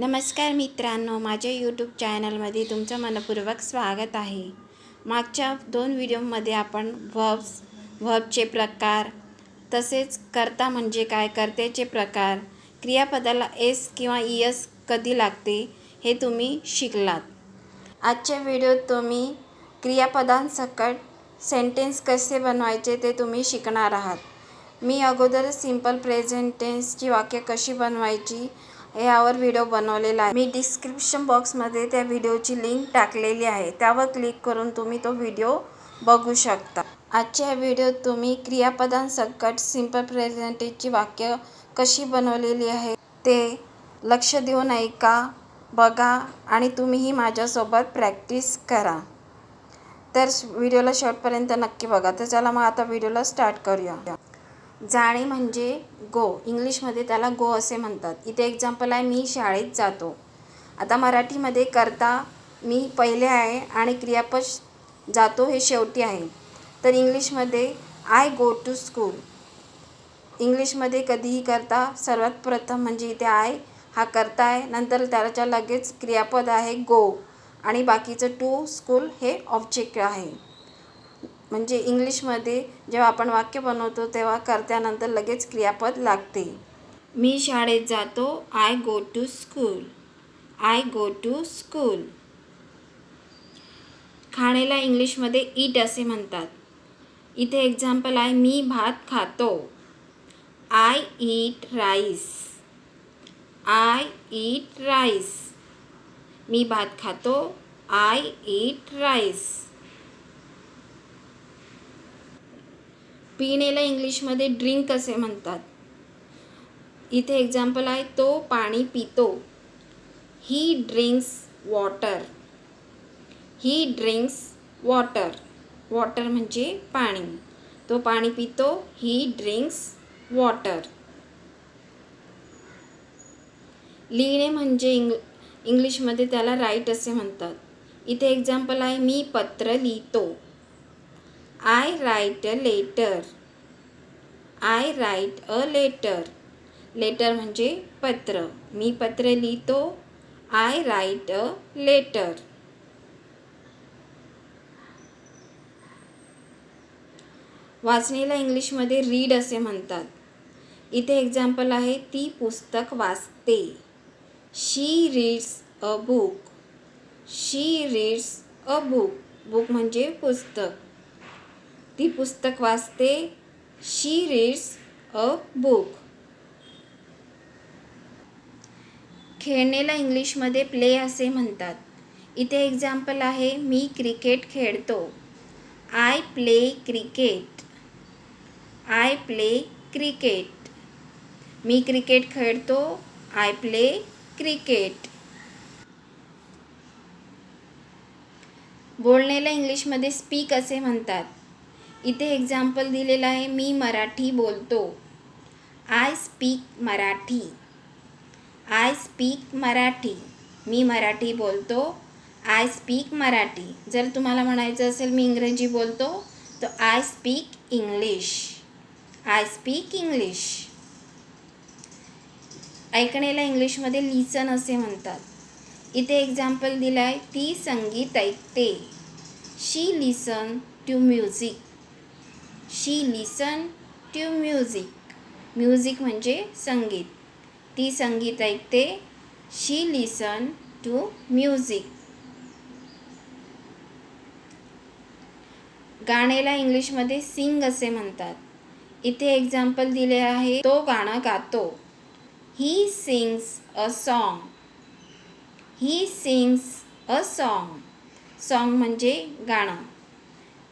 नमस्कार मित्रांनो माझ्या यूट्यूब चॅनलमध्ये तुमचं मनपूर्वक स्वागत आहे. मागच्या दोन व्हिडिओमध्ये आपण व्हब्स व्हबचे प्रकार तसेच कर्ता म्हणजे काय कर्त्याचे प्रकार क्रियापदाला एस किंवा ई कधी लागते हे तुम्ही शिकलात. आजच्या व्हिडिओत तुम्ही क्रियापदांसकट सेंटेन्स कसे बनवायचे ते तुम्ही शिकणार आहात. मी अगोदर सिंपल प्रेझेंटेन्सची वाक्य कशी बनवायची यावर व्हिडिओ बनवलेला आहे. मी डिस्क्रिप्शन बॉक्समध्ये त्या व्हिडिओची लिंक टाकलेली आहे. त्यावर क्लिक करून तुम्ही तो व्हिडिओ बघू शकता. आजच्या व्हिडिओत तुम्ही क्रियापदांसकट सिंपल प्रेझेंटेजची वाक्य कशी बनवलेली आहे ते लक्ष देऊन ऐका बघा आणि तुम्हीही माझ्यासोबत प्रॅक्टिस करा. तर व्हिडिओला शेवटपर्यंत नक्की बघा. तर चला मग आता व्हिडिओला स्टार्ट करूया. जाणे म्हणजे गो. इंग्लिशमध्ये त्याला गो असे म्हणतात. इथे एक्झाम्पल आहे मी शाळेत जातो. आता मराठीमध्ये करता मी पहिले आहे आणि क्रियापद जातो हे शेवटी आहे. तर इंग्लिशमध्ये आय गो टू स्कूल इंग्लिशमध्ये कधीही करता सर्वात प्रथम म्हणजे इथे आय हा करता आहे नंतर त्याच्या लगेच क्रियापद आहे गो आणि बाकीचं टू स्कूल हे ऑब्जेक्ट आहे. म्हणजे इंग्लिशमध्ये जेव्हा आपण वाक्य बनवतो तेव्हा कर्त्यानंतर लगेच क्रियापद लागते. मी शाळेत जातो I go to school I go to school खाण्याला इंग्लिशमध्ये ईट असे म्हणतात. इथे एक्झाम्पल आहे मी भात खातो. I eat rice I eat rice मी भात खातो आय ईट राईस पिण्याला इंग्लिशमध्ये ड्रिंक असे म्हणतात. इथे एक्झाम्पल आहे तो पाणी पितो. He drinks water he drinks water water म्हणजे पाणी. तो पाणी पितो ही ड्रिंक्स वॉटर लिहिणे म्हणजे इंग इंग्लिशमध्ये त्याला राईट असे म्हणतात. इथे एक्झाम्पल आहे मी पत्र लिहितो. I write a letter I write a letter letter म्हणजे पत्र. मी पत्र लिहितो. आय राईट अ लेटर वाचनेला इंग्लिशमध्ये रीड असे म्हणतात. इथे एक्झाम्पल आहे ती पुस्तक वाचते. She reads a book she reads a book book म्हणजे पुस्तक. ती पुस्तक वाचते शी रीड्स अ बुक खेळणेला इंग्लिशमध्ये प्ले असे म्हणतात. इथे एक्झाम्पल आहे मी क्रिकेट खेळतो. I play cricket I play cricket me cricket खेळतो आय प्ले क्रिकेट बोलण्याला इंग्लिशमध्ये स्पीक असे म्हणतात. इथे एक्झाम्पल दिलेलं आहे मी मराठी बोलतो. I speak Marathi. I speak Marathi. मी मराठी बोलतो. I speak Marathi. जर तुम्हाला म्हणायचं असेल मी इंग्रजी बोलतो तर I speak English I speak English ऐकण्याला इंग्लिशमध्ये लिसन असे म्हणतात. इथे एक्झाम्पल दिलं आहे ती संगीत ऐकते. She listen to music she listen to music. Music म्हणजे संगीत. ती संगीत ऐकते शी लिसन टू म्युझिक. गाण्याला इंग्लिशमध्ये सिंग असे म्हणतात. इथे एक्झाम्पल दिले आहे तो गाणं गातो. He sings a song he sings a song song म्हणजे गाणं.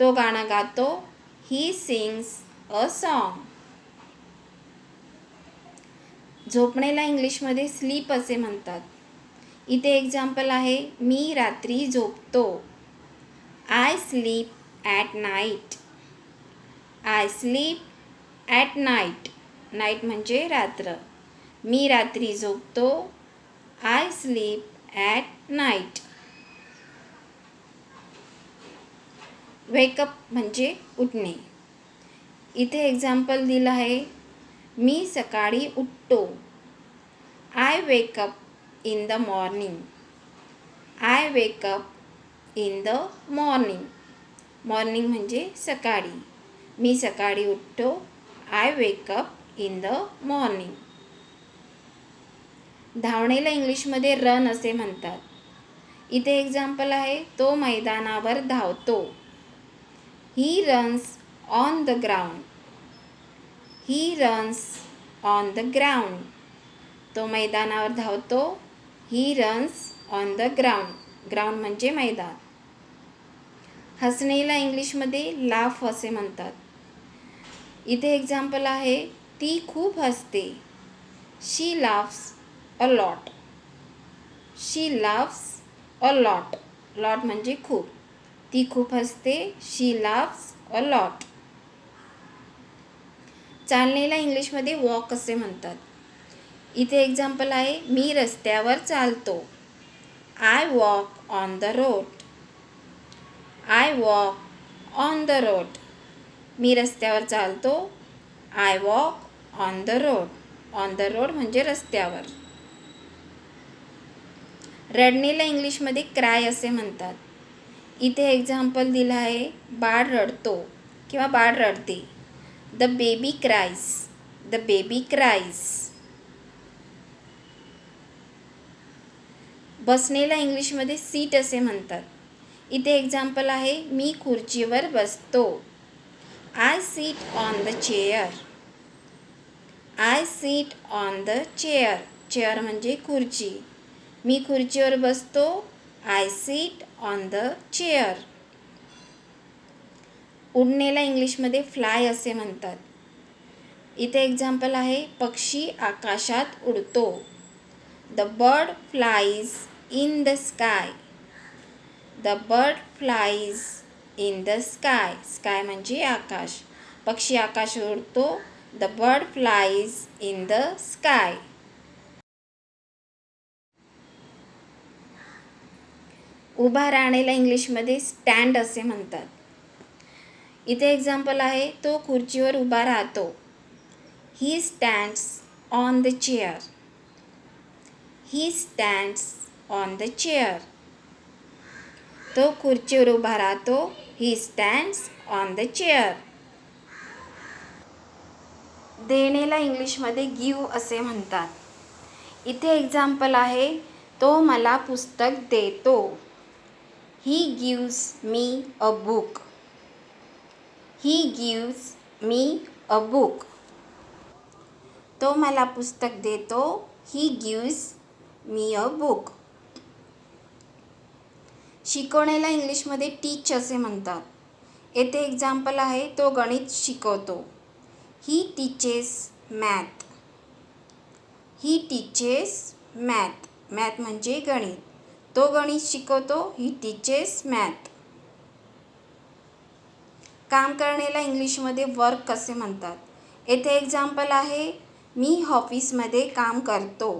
तो गाणं गातो ही सिंग्स अ सॉन्ग झोपणेला इंग्लिशमध्ये स्लीप असे म्हणतात. इथे एक्झाम्पल आहे मी रात्री झोपतो. I sleep at night I sleep at night night म्हणजे रात्र. मी रात्री झोपतो. I sleep at night wake up म्हणजे उठणे. इथे एक्झाम्पल दिलं आहे मी सकाळी उठतो. I wake up in the morning I wake up in the morning morning म्हणजे सकाळी. मी सकाळी उठतो I wake up in the morning धावणेला इंग्लिशमध्ये रन असे म्हणतात. इथे एक्झाम्पल आहे तो मैदानावर धावतो. He runs on the ground he runs on the ground तो मैदानावर धावतो. He runs on the ground ground म्हणजे मैदान. हसणेला इंग्लिशमध्ये लाफ असे म्हणतात. इथे एक्झाम्पल आहे ती खूप हसते. She laughs a lot she laughs a lot lot म्हणजे खूप. ती खूप हसते. शी लाफ्स अ लॉट चालणेला इंग्लिशमध्ये वॉक असे म्हणतात. इथे एक्झाम्पल आहे मी रस्त्यावर चालतो. I walk on the road I walk on the road मी रस्त्यावर चालतो. I walk on the road on the road म्हणजे रस्त्यावर. रडणीला इंग्लिशमध्ये क्राय असे म्हणतात. इथे एक्झाम्पल दिलं आहे बाळ रडतो किंवा बाळ रडते. The baby cries the baby cries बसणेला इंग्लिशमध्ये सीट असे म्हणतात. इथे एक्झाम्पल आहे मी खुर्चीवर बसतो. I seat on the chair I seat on the chair chair म्हणजे खुर्ची. मी खुर्चीवर बसतो I seat on the chair उडणेला इंग्लिशमध्ये फ्लाय असे म्हणतात. इथे एक्झाम्पल आहे पक्षी आकाशात उडतो. The bird flies in the sky the bird flies in the sky sky म्हणजे आकाश. पक्षी आकाश उडतो. The bird flies in the sky उभा राहण्याला इंग्लिशमध्ये स्टँड असे म्हणतात. इथे एक्झाम्पल आहे तो खुर्चीवर उभा राहतो. He stands on the chair he stands on the chair तो खुर्चीवर उभा राहतो. He stands on the chair देणेला इंग्लिशमध्ये गिव असे म्हणतात. इथे एक्झाम्पल आहे तो मला पुस्तक देतो. He gives me a book he gives me a book तो मला पुस्तक देतो. He gives me a book शिकवण्याला इंग्लिशमध्ये टीच असे म्हणतात. येथे एक्झाम्पल आहे तो गणित शिकवतो. He teaches math he teaches math math म्हणजे गणित. तो गणित शिकवतो ही टीचेस मॅथ काम करण्याला इंग्लिशमध्ये वर्क कसे म्हणतात? येथे एक्झाम्पल आहे मी ऑफिसमध्ये काम करतो.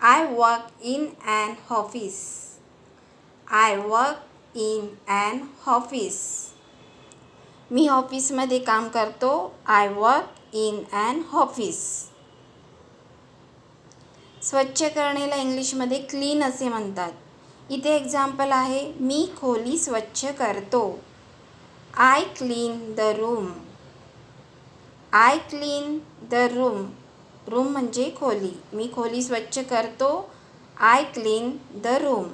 I work in an office I work in an office मी ऑफिसमध्ये काम करतो I work in an office स्वच्छ करणेला इंग्लिशमध्ये क्लीन असे म्हणतात. इथे एक्झाम्पल आहे मी खोली स्वच्छ करतो. I clean the room I clean the room room म्हणजे खोली. मी खोली स्वच्छ करतो. आय क्लीन द रूम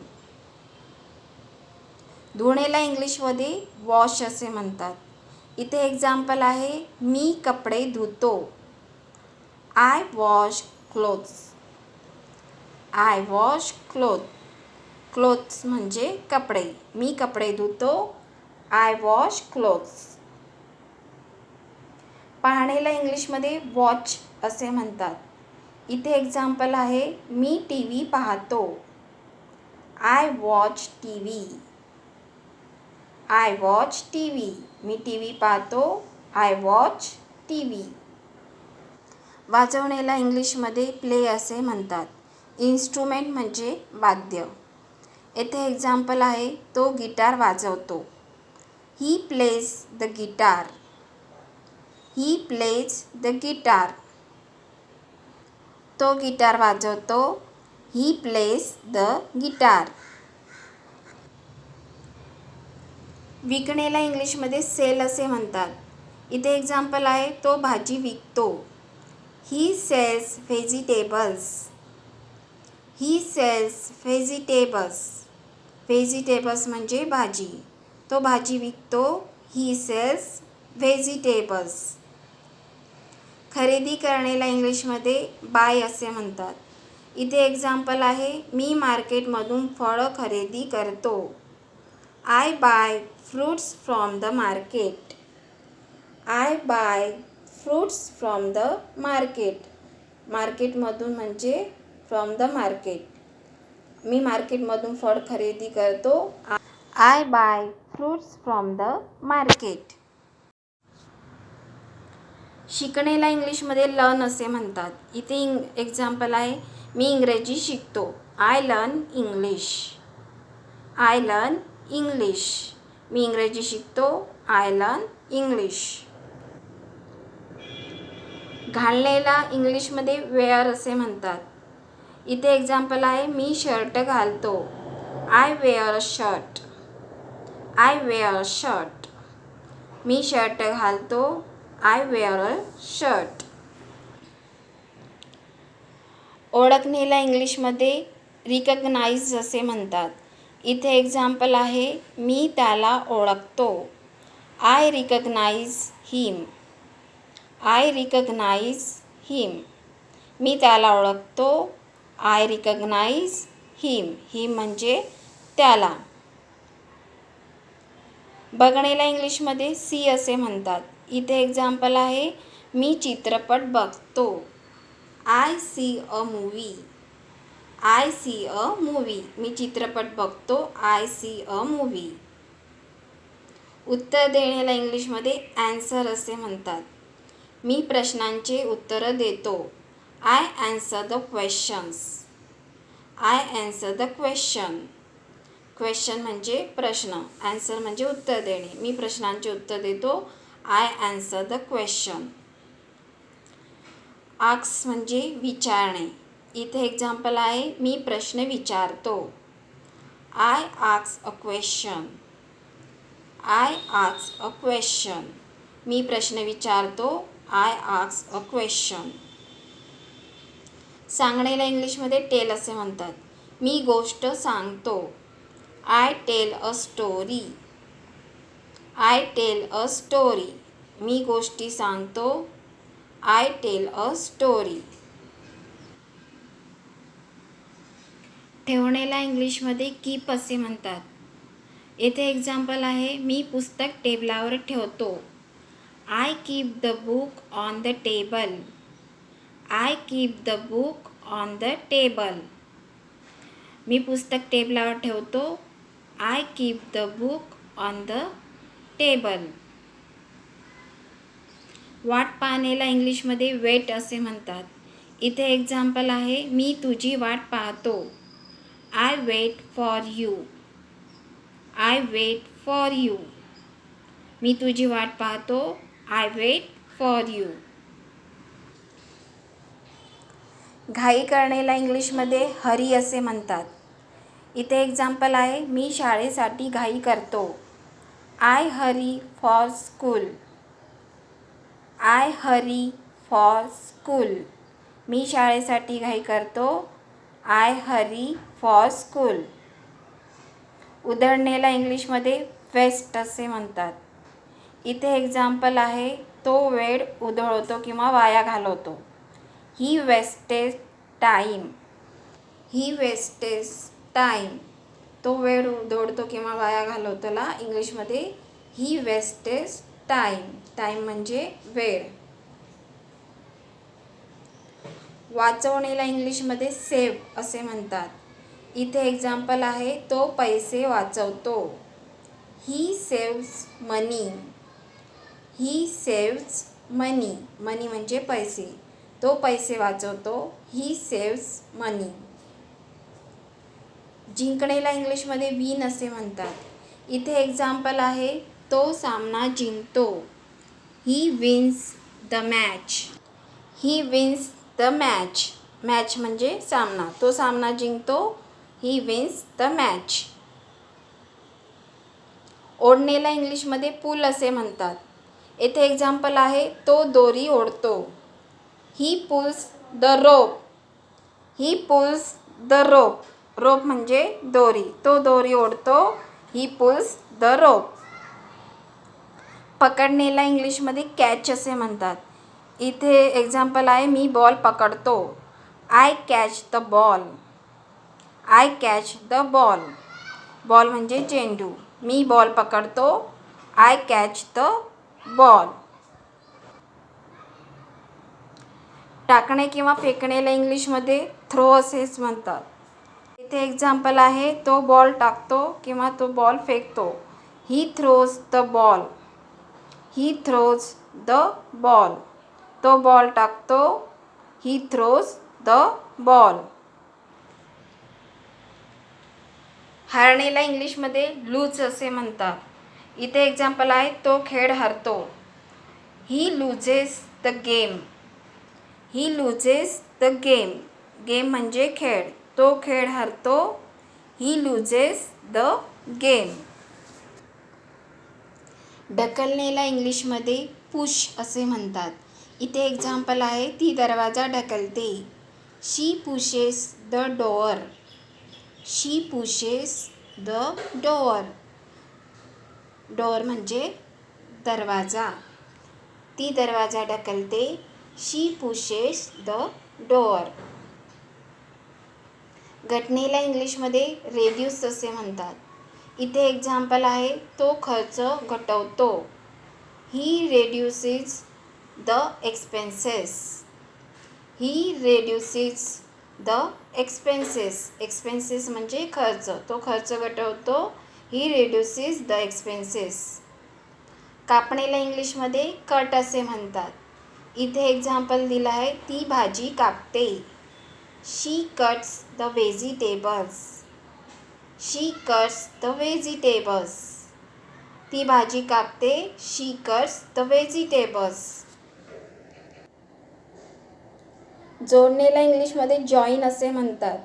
धुणेला इंग्लिशमध्ये वॉश असे म्हणतात. इथे एक्झाम्पल आहे मी कपडे धुतो. I wash clothes I wash cloth clothes म्हणजे कपडे. मी कपडे धुतो आय वॉश क्लोथ्स. पाहणेला इंग्लिशमध्ये वॉच असे म्हणतात. इथे एक्झाम्पल आहे मी टी व्ही पाहतो. I watch T V. I watch T V. Me T V पाहतो आय वॉच टी व्ही. वाजवण्याला इंग्लिशमध्ये प्ले असे म्हणतात. इन्स्ट्रुमेंट म्हणजे वाद्य. येथे एक्झाम्पल आहे तो गिटार वाजवतो. He plays the guitar he plays the guitar तो गिटार वाजवतो. ही प्लेस द गिटार विकणेला इंग्लिशमध्ये सेल असे म्हणतात. इथे एक्झाम्पल आहे तो भाजी विकतो. He sells vegetables he sells vegetables vegetables म्हणजे भाजी. तो भाजी विकतो ही सेल्स व्हेजिटेबल्स खरेदी करण्याला इंग्लिशमध्ये बाय असे म्हणतात. इथे एक्झाम्पल आहे मी मार्केटमधून फळं खरेदी करतो. I buy fruits from the market I buy fruits from the market मार्केटमधून म्हणजे फ्रॉम द मार्केट मी मार्केटमधून फळ खरेदी करतो. I buy fruits from the market शिकणेला इंग्लिशमध्ये लर्न असे म्हणतात. इथे इंग एक्झाम्पल आहे. मी इंग्रजी शिकतो. I learn English I learn English मी इंग्रजी शिकतो. आय लर्न इंग्लिश घालण्याला इंग्लिशमध्ये वेअर असे म्हणतात. इथे एक्झाम्पल आहे मी शर्ट घालतो. I wear shirt I wear shirt me shirt घालतो. आय वेअर शर्ट ओळखणेला इंग्लिशमध्ये रिकग्नाइज असे म्हणतात. इथे एक्झाम्पल आहे मी त्याला ओळखतो. I recognise him I recognise him मी त्याला ओळखतो. आय रिकग्नाइज हिम हिम म्हणजे त्याला. बघणेला इंग्लिशमध्ये सी असे म्हणतात. इथे एक्झाम्पल आहे मी चित्रपट बघतो. I see a movie I see a movie मी चित्रपट बघतो. आय सी अ मूवी उत्तर देण्याला इंग्लिशमध्ये ॲन्सर असे म्हणतात. मी प्रश्नांचे उत्तरं देतो. I answer the questions I answer the question question म्हणजे प्रश्न. ॲन्सर म्हणजे उत्तर देणे. मी प्रश्नांचे उत्तर देतो. I answer the question asks म्हणजे विचारणे. इथे एक्झाम्पल आहे. मी प्रश्न विचारतो. I asks a question I asks a question मी प्रश्न विचारतो. आय आक्स अ क्वेश्चन सांगणेला इंग्लिशमध्ये टेल असे म्हणतात. मी गोष्ट सांगतो. I tell a story. I tell a story. मी गोष्टी सांगतो. I tell a story. ठेवणेला इंग्लिशमध्ये कीप असे म्हणतात. येथे एक्झाम्पल आहे मी पुस्तक टेबलावर ठेवतो. I keep the book on the table. I keep the book on the table मी पुस्तक टेबलावर ठेवतो. I keep the book on the table वाट पाहणेला इंग्लिशमध्ये वेट असे म्हणतात. इथे एक्झाम्पल आहे मी तुझी वाट पाहतो. I wait for you I wait for you मी तुझी वाट पाहतो. आय वेट फॉर यू घाई करणेला इंग्लिशमध्ये हरी असे म्हणतात. इथे एक्झाम्पल आहे मी शाळेसाठी घाई करतो. I hurry for school I hurry for school मी शाळेसाठी घाई करतो. आय हरी फॉर स्कूल उधळणेला इंग्लिशमध्ये फेस्ट असे म्हणतात. इथे एक्झाम्पल आहे तो वेळ उधळवतो किंवा वाया घालवतो. He wastage time. He wastage time. तो वेळ धोडतो किंवा वाया घालवतोला इंग्लिशमध्ये ही वेस्टेज टाईम. टाईम म्हणजे वेळ. वाचवणेला इंग्लिशमध्ये सेव्ह असे म्हणतात. इथे एक्झाम्पल आहे तो पैसे वाचवतो. ही सेव्स मनी ही सेव्स मनी मनी म्हणजे पैसे. तो पैसे वाचवतो ही सेव्स मनी जिंकणेला इंग्लिशमध्ये विन असे म्हणतात. इथे एक्झाम्पल आहे तो सामना जिंकतो. He wins the match he wins the match match म्हणजे सामना. तो सामना जिंकतो ही विन्स द मॅच ओढणेला इंग्लिशमध्ये पूल असे म्हणतात. येथे एक्झाम्पल आहे तो दोरी ओढतो. He pulls the rope he pulls the rope rope म्हणजे दोरी. तो दोरी ओढतो ही पुल्स द रोप पकडणेला इंग्लिशमध्ये कॅच असे म्हणतात. इथे एक्झाम्पल आहे मी बॉल पकडतो. I catch the ball I catch the ball ball म्हणजे चेंडू. मी बॉल पकडतो आय कॅच द बॉल टाकणे किंवा फेकणेला इंग्लिशमध्ये थ्रो असेच म्हणतात. इथे एक्झाम्पल आहे तो बॉल टाकतो किंवा तो बॉल फेकतो. He throws the ball he throws the ball तो बॉल टाकतो. ही थ्रोज द बॉल हारणेला इंग्लिशमध्ये लूज असे म्हणतात. इथे एक्झाम्पल आहे तो खेळ हरतो. He loses the game he loses the game game म्हणजे खेळ. तो खेळ हरतो. ही लुजेस द गेम ढकलणेला इंग्लिशमध्ये पुश असे म्हणतात. इथे एक्झाम्पल आहे ती दरवाजा ढकलते. She pushes the door she pushes the door door म्हणजे दरवाजा. ती दरवाजा ढकलते. शी पुशेस द डोअर घटनेला इंग्लिशमध्ये रेड्यूस असे म्हणतात. इथे एक्झाम्पल आहे तो खर्च घटवतो. He reduces the expenses he reduces the expenses expenses म्हणजे खर्च. तो खर्च घटवतो ही रेड्युसेस द एक्सपेन्सेस कापणेला इंग्लिशमध्ये कट असे म्हणतात. इथे एक्झाम्पल दिलं आहे. ती भाजी कापते. She cuts the vegetables she cuts the vegetables ती भाजी कापते. शी कट्स द व्हेजिटेबल्स जोडणेला इंग्लिशमध्ये जॉईन असे म्हणतात.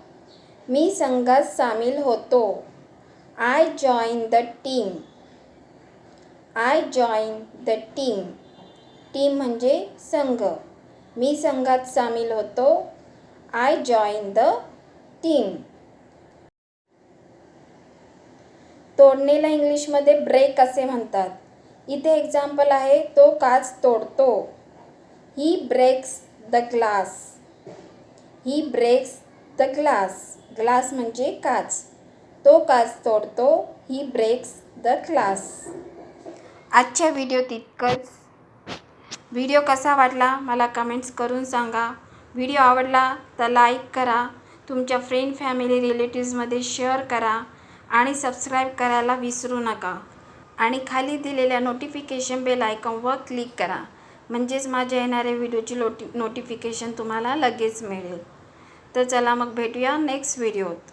मी संघात सामील होतो. I join the team I join the team team म्हणजे संघ. मी संघात सामील होतो. आय जॉईन द टीम तोडणेला इंग्लिशमध्ये ब्रेक असे म्हणतात. इथे एक्झाम्पल आहे तो काच तोडतो. He breaks the glass he breaks the glass glass म्हणजे काच. तो काच तोडतो. ही ब्रेक्स द ग्लास आजच्या व्हिडिओ तितकंच. व्हिडिओ कसा वाटला मला कमेंट्स करून सांगा. व्हिडिओ आवडला तर लाईक करा. तुमच्या फ्रेंड फॅमिली रिलेटिव्समध्ये शेअर करा आणि सबस्क्राईब करायला विसरू नका. आणि खाली दिलेल्या नोटिफिकेशन बेल आयकॉनवर क्लिक करा. म्हणजेच माझ्या येणाऱ्या व्हिडिओची लोटी नोटिफिकेशन तुम्हाला लगेच मिळेल. तर चला मग भेटूया नेक्स्ट व्हिडिओत